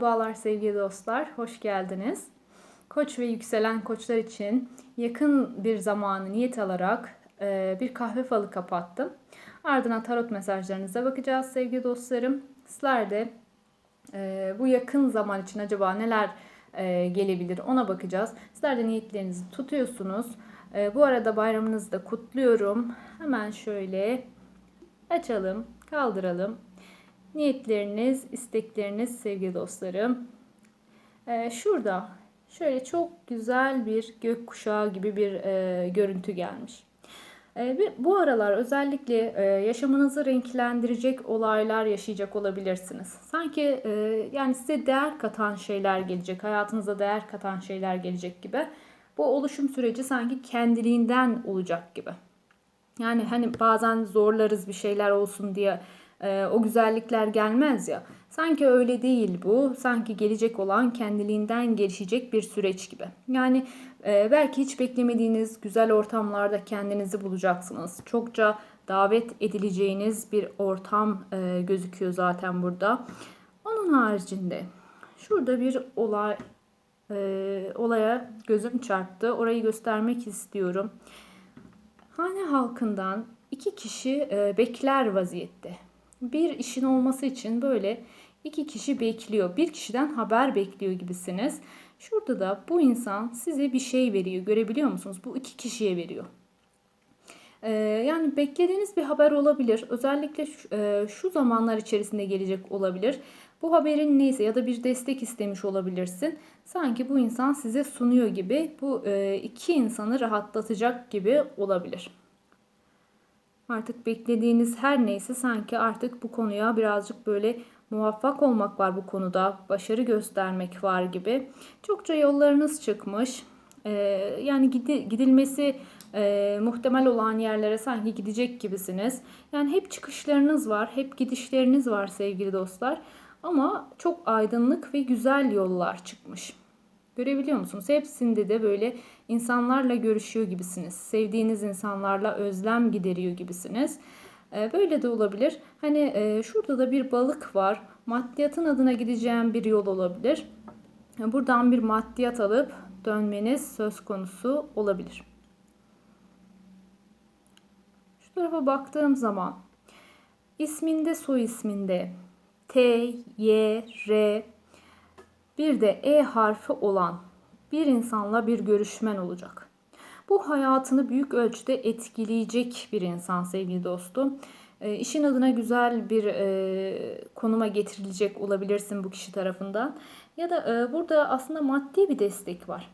Merhabalar sevgili dostlar, hoş geldiniz. Koç ve yükselen koçlar için yakın bir zamanı niyet alarak e, bir kahve falı kapattım. Ardından tarot mesajlarınıza bakacağız sevgili dostlarım. Sizler de e, bu yakın zaman için acaba neler e, gelebilir ona bakacağız. Sizler de niyetlerinizi tutuyorsunuz. Bu arada bayramınızı da kutluyorum. Hemen şöyle açalım, kaldıralım. Niyetleriniz, istekleriniz sevgili dostlarım. Ee, şurada şöyle çok güzel bir gökkuşağı gibi bir e, görüntü gelmiş. E, bir, bu aralar özellikle e, yaşamınızı renklendirecek olaylar yaşayacak olabilirsiniz. Sanki e, yani size değer katan şeyler gelecek, hayatınıza değer katan şeyler gelecek gibi. Bu oluşum süreci sanki kendiliğinden olacak gibi. Yani hani bazen zorlarız bir şeyler olsun diye e, o güzellikler gelmez ya. Sanki öyle değil bu. Sanki gelecek olan kendiliğinden gelişecek bir süreç gibi. Yani e, belki hiç beklemediğiniz güzel ortamlarda kendinizi bulacaksınız. Çokça davet edileceğiniz bir ortam e, gözüküyor zaten burada. Onun haricinde şurada bir olay e, olaya gözüm çarptı. Orayı göstermek istiyorum. Hane halkından iki kişi e, bekler vaziyette bir işin olması için böyle iki kişi bekliyor. Bir kişiden haber bekliyor gibisiniz. Şurada da bu insan size bir şey veriyor. Görebiliyor musunuz? Bu iki kişiye veriyor. Ee, yani beklediğiniz bir haber olabilir. Özellikle şu, e, şu zamanlar içerisinde gelecek olabilir. Bu haberin neyse ya da bir destek istemiş olabilirsin. Sanki bu insan size sunuyor gibi bu e, iki insanı rahatlatacak gibi olabilir. Artık beklediğiniz her neyse sanki artık bu konuya birazcık böyle muvaffak olmak var bu konuda. Başarı göstermek var gibi. Çokça yollarınız çıkmış. Ee, yani gidilmesi e, muhtemel olan yerlere sanki gidecek gibisiniz. Yani hep çıkışlarınız var, hep gidişleriniz var sevgili dostlar. Ama çok aydınlık ve güzel yollar çıkmış. Görebiliyor musunuz? Hepsinde de böyle insanlarla görüşüyor gibisiniz. Sevdiğiniz insanlarla özlem gideriyor gibisiniz. Ee, böyle de olabilir. Hani e, şurada da bir balık var. Maddiyatın adına gideceğim bir yol olabilir. Buradan bir maddiyat alıp dönmeniz söz konusu olabilir. Şu tarafa baktığım zaman isminde soy isminde T, Y, R, bir de E harfi olan bir insanla bir görüşmen olacak. Bu hayatını büyük ölçüde etkileyecek bir insan sevgili dostum. E, işin adına güzel bir e, konuma getirilecek olabilirsin bu kişi tarafından. Ya da e, burada aslında maddi bir destek var.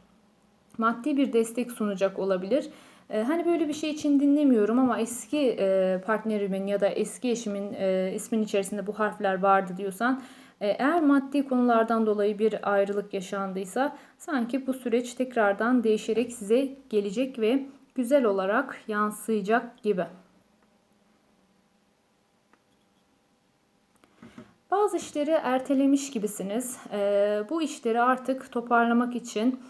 Maddi bir destek sunacak olabilir. E, hani böyle bir şey için dinlemiyorum ama eski e, partnerimin ya da eski eşimin e, ismin içerisinde bu harfler vardı diyorsan eğer maddi konulardan dolayı bir ayrılık yaşandıysa sanki bu süreç tekrardan değişerek size gelecek ve güzel olarak yansıyacak gibi. Bazı işleri ertelemiş gibisiniz. E, bu işleri artık toparlamak için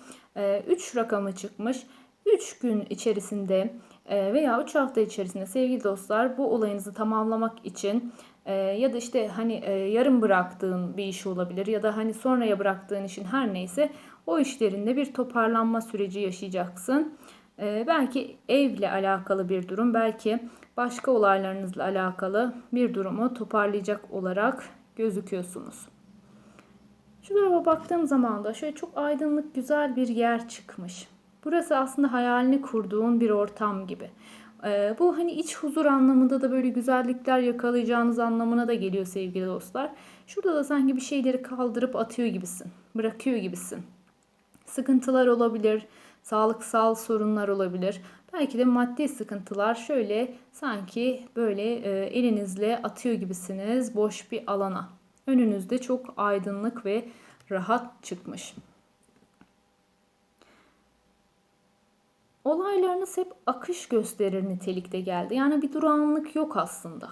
3 e, rakamı çıkmış. 3 gün içerisinde veya 3 hafta içerisinde sevgili dostlar bu olayınızı tamamlamak için e, ya da işte hani e, yarım bıraktığın bir iş olabilir ya da hani sonraya bıraktığın işin her neyse o işlerinde bir toparlanma süreci yaşayacaksın. E, belki evle alakalı bir durum, belki başka olaylarınızla alakalı bir durumu toparlayacak olarak gözüküyorsunuz. Şu tarafa baktığım zaman da şöyle çok aydınlık güzel bir yer çıkmış. Burası aslında hayalini kurduğun bir ortam gibi. Ee, bu hani iç huzur anlamında da böyle güzellikler yakalayacağınız anlamına da geliyor sevgili dostlar. Şurada da sanki bir şeyleri kaldırıp atıyor gibisin. Bırakıyor gibisin. Sıkıntılar olabilir, sağlıksal sorunlar olabilir. Belki de maddi sıkıntılar şöyle sanki böyle e, elinizle atıyor gibisiniz boş bir alana. Önünüzde çok aydınlık ve rahat çıkmış. Olaylarınız hep akış gösterir nitelikte geldi. Yani bir durağanlık yok aslında.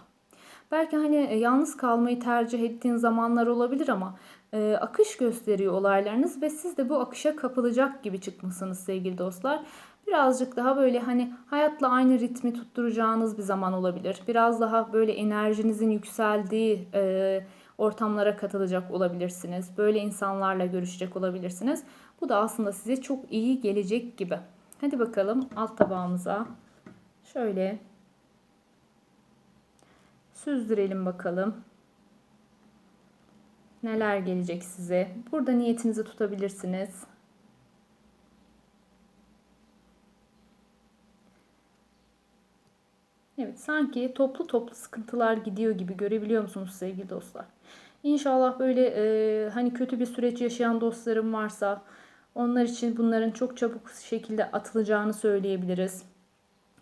Belki hani e, yalnız kalmayı tercih ettiğin zamanlar olabilir ama e, akış gösteriyor olaylarınız ve siz de bu akışa kapılacak gibi çıkmışsınız sevgili dostlar. Birazcık daha böyle hani hayatla aynı ritmi tutturacağınız bir zaman olabilir. Biraz daha böyle enerjinizin yükseldiği, e, ortamlara katılacak olabilirsiniz. Böyle insanlarla görüşecek olabilirsiniz. Bu da aslında size çok iyi gelecek gibi. Hadi bakalım alt tabağımıza şöyle süzdürelim bakalım. Neler gelecek size? Burada niyetinizi tutabilirsiniz. Evet, sanki toplu toplu sıkıntılar gidiyor gibi görebiliyor musunuz sevgili dostlar? İnşallah böyle e, hani kötü bir süreç yaşayan dostlarım varsa onlar için bunların çok çabuk şekilde atılacağını söyleyebiliriz.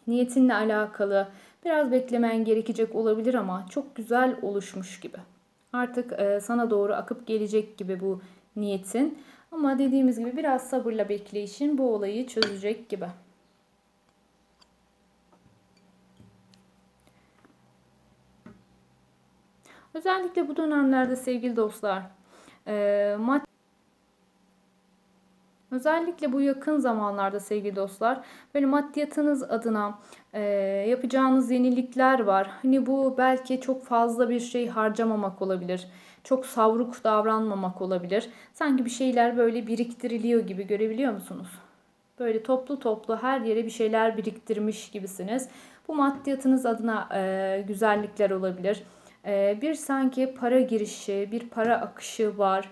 Niyetinle alakalı biraz beklemen gerekecek olabilir ama çok güzel oluşmuş gibi. Artık e, sana doğru akıp gelecek gibi bu niyetin. Ama dediğimiz gibi biraz sabırla bekleyişin bu olayı çözecek gibi. Özellikle bu dönemlerde sevgili dostlar, e, mad Özellikle bu yakın zamanlarda sevgili dostlar böyle maddiyatınız adına e, yapacağınız yenilikler var. Hani bu belki çok fazla bir şey harcamamak olabilir. Çok savruk davranmamak olabilir. Sanki bir şeyler böyle biriktiriliyor gibi görebiliyor musunuz? Böyle toplu toplu her yere bir şeyler biriktirmiş gibisiniz. Bu maddiyatınız adına e, güzellikler olabilir. E, bir sanki para girişi, bir para akışı var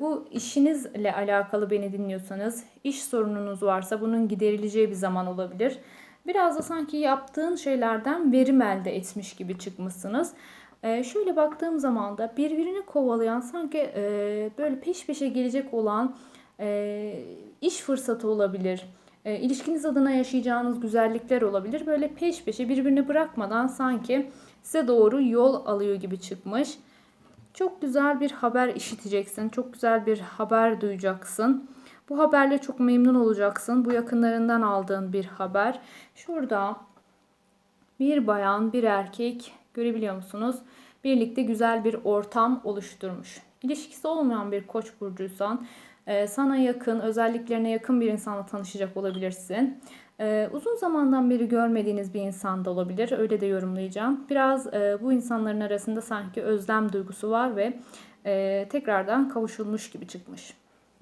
bu işinizle alakalı beni dinliyorsanız, iş sorununuz varsa bunun giderileceği bir zaman olabilir. Biraz da sanki yaptığın şeylerden verim elde etmiş gibi çıkmışsınız. Ee, şöyle baktığım zaman da birbirini kovalayan sanki e, böyle peş peşe gelecek olan e, iş fırsatı olabilir. E, ilişkiniz adına yaşayacağınız güzellikler olabilir. Böyle peş peşe birbirini bırakmadan sanki size doğru yol alıyor gibi çıkmış. Çok güzel bir haber işiteceksin. Çok güzel bir haber duyacaksın. Bu haberle çok memnun olacaksın. Bu yakınlarından aldığın bir haber. Şurada bir bayan, bir erkek görebiliyor musunuz? Birlikte güzel bir ortam oluşturmuş. İlişkisi olmayan bir koç burcuysan e, sana yakın, özelliklerine yakın bir insanla tanışacak olabilirsin. Ee, uzun zamandan beri görmediğiniz bir insan da olabilir. Öyle de yorumlayacağım. Biraz e, bu insanların arasında sanki özlem duygusu var ve e, tekrardan kavuşulmuş gibi çıkmış.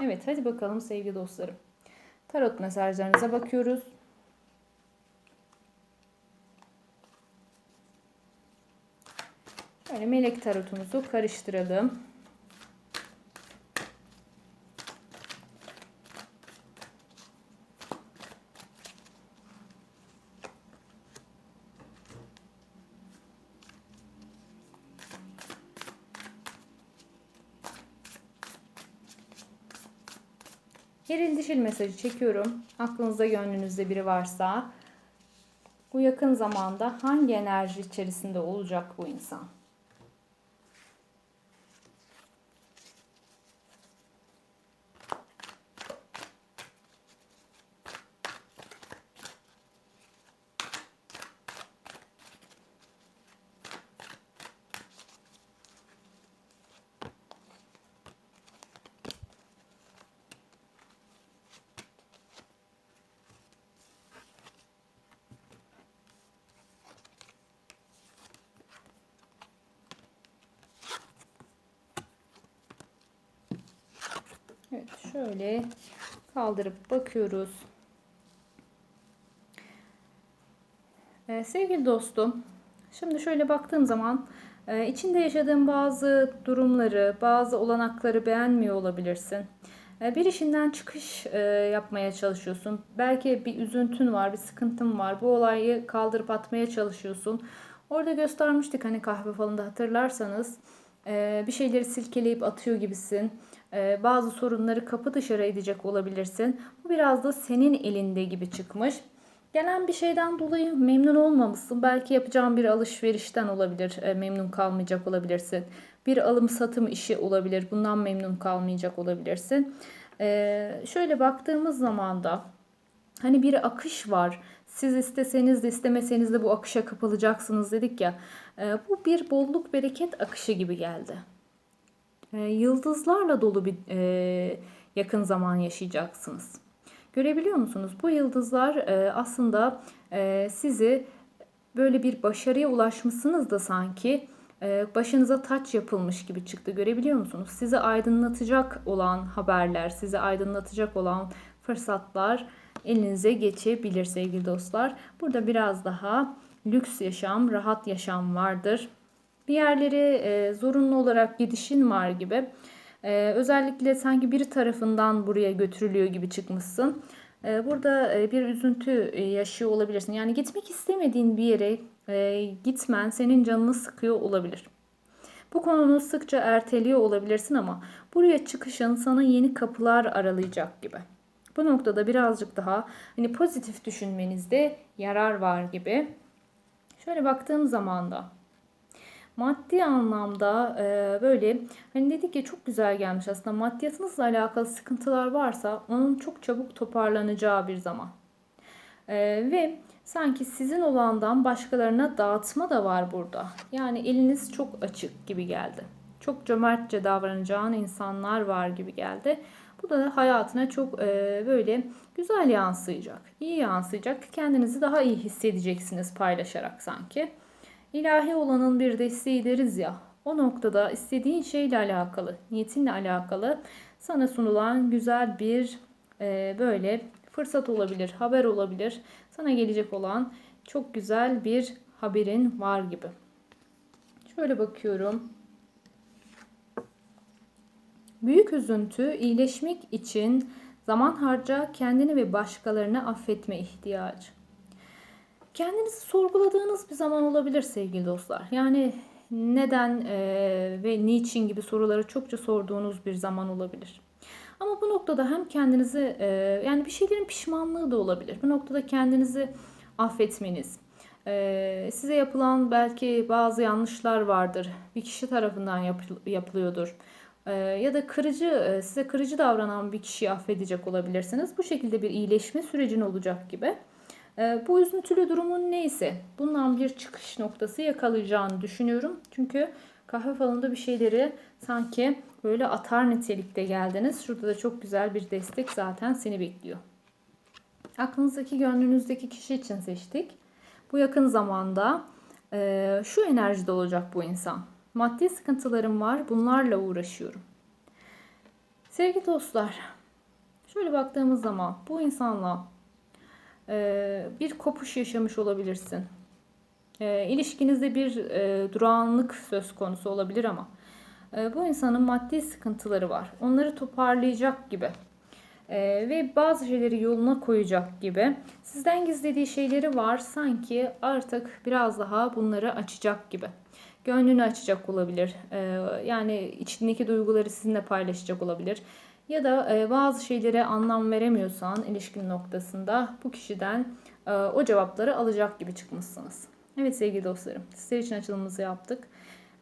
Evet hadi bakalım sevgili dostlarım. Tarot mesajlarınıza bakıyoruz. Böyle melek tarotumuzu karıştıralım. Eril dişil mesajı çekiyorum. Aklınızda gönlünüzde biri varsa bu yakın zamanda hangi enerji içerisinde olacak bu insan? Evet şöyle kaldırıp bakıyoruz. Ee, sevgili dostum, şimdi şöyle baktığım zaman e, içinde yaşadığın bazı durumları, bazı olanakları beğenmiyor olabilirsin. E, bir işinden çıkış e, yapmaya çalışıyorsun. Belki bir üzüntün var, bir sıkıntın var. Bu olayı kaldırıp atmaya çalışıyorsun. Orada göstermiştik hani kahve falında hatırlarsanız. E, bir şeyleri silkeleyip atıyor gibisin. Ee, bazı sorunları kapı dışarı edecek olabilirsin. Bu biraz da senin elinde gibi çıkmış. Gelen bir şeyden dolayı memnun olmamışsın. Belki yapacağın bir alışverişten olabilir. E, memnun kalmayacak olabilirsin. Bir alım satım işi olabilir. Bundan memnun kalmayacak olabilirsin. Ee, şöyle baktığımız zaman da hani bir akış var. Siz isteseniz de istemeseniz de bu akışa kapılacaksınız dedik ya. E, bu bir bolluk bereket akışı gibi geldi. E, yıldızlarla dolu bir e, yakın zaman yaşayacaksınız. Görebiliyor musunuz? Bu yıldızlar aslında sizi böyle bir başarıya ulaşmışsınız da sanki başınıza taç yapılmış gibi çıktı. Görebiliyor musunuz? Sizi aydınlatacak olan haberler, sizi aydınlatacak olan fırsatlar elinize geçebilir sevgili dostlar. Burada biraz daha lüks yaşam, rahat yaşam vardır. Bir yerlere e, zorunlu olarak gidişin var gibi. E, özellikle sanki biri tarafından buraya götürülüyor gibi çıkmışsın. E, burada e, bir üzüntü yaşıyor olabilirsin. Yani gitmek istemediğin bir yere e, gitmen senin canını sıkıyor olabilir. Bu konunu sıkça erteliyor olabilirsin ama buraya çıkışın sana yeni kapılar aralayacak gibi. Bu noktada birazcık daha hani pozitif düşünmenizde yarar var gibi. Şöyle baktığım zaman da maddi anlamda e, böyle hani dedik ya çok güzel gelmiş aslında maddiyatınızla alakalı sıkıntılar varsa onun çok çabuk toparlanacağı bir zaman. E, ve sanki sizin olandan başkalarına dağıtma da var burada. Yani eliniz çok açık gibi geldi. Çok cömertçe davranacağın insanlar var gibi geldi. Bu da hayatına çok e, böyle güzel yansıyacak, iyi yansıyacak. Kendinizi daha iyi hissedeceksiniz paylaşarak sanki. İlahi olanın bir desteği deriz ya. O noktada istediğin şeyle alakalı, niyetinle alakalı sana sunulan güzel bir e, böyle fırsat olabilir, haber olabilir. Sana gelecek olan çok güzel bir haberin var gibi. Şöyle bakıyorum. Büyük üzüntü iyileşmek için zaman harca kendini ve başkalarını affetme ihtiyacı. Kendinizi sorguladığınız bir zaman olabilir sevgili dostlar. Yani neden e, ve niçin gibi soruları çokça sorduğunuz bir zaman olabilir. Ama bu noktada hem kendinizi e, yani bir şeylerin pişmanlığı da olabilir. Bu noktada kendinizi affetmeniz, e, size yapılan belki bazı yanlışlar vardır. Bir kişi tarafından yapı, yapılıyordur. E, ya da kırıcı, e, size kırıcı davranan bir kişiyi affedecek olabilirsiniz. Bu şekilde bir iyileşme sürecin olacak gibi. E, bu üzüntülü durumun neyse bundan bir çıkış noktası yakalayacağını düşünüyorum. Çünkü kahve falında bir şeyleri sanki böyle atar nitelikte geldiniz. Şurada da çok güzel bir destek zaten seni bekliyor. Aklınızdaki, gönlünüzdeki kişi için seçtik. Bu yakın zamanda e, şu enerjide olacak bu insan. Maddi sıkıntılarım var, bunlarla uğraşıyorum. Sevgili dostlar, şöyle baktığımız zaman bu insanla e, bir kopuş yaşamış olabilirsin. E, ilişkinizde bir e, durağanlık söz konusu olabilir ama e, bu insanın maddi sıkıntıları var. Onları toparlayacak gibi e, ve bazı şeyleri yoluna koyacak gibi. Sizden gizlediği şeyleri var sanki artık biraz daha bunları açacak gibi. Gönlünü açacak olabilir. E, yani içindeki duyguları sizinle paylaşacak olabilir. Ya da e, bazı şeylere anlam veremiyorsan ilişkin noktasında bu kişiden e, o cevapları alacak gibi çıkmışsınız. Evet sevgili dostlarım sizler için açılımımızı yaptık.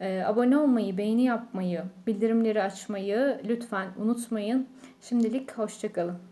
E, abone olmayı, beğeni yapmayı, bildirimleri açmayı lütfen unutmayın. Şimdilik hoşçakalın.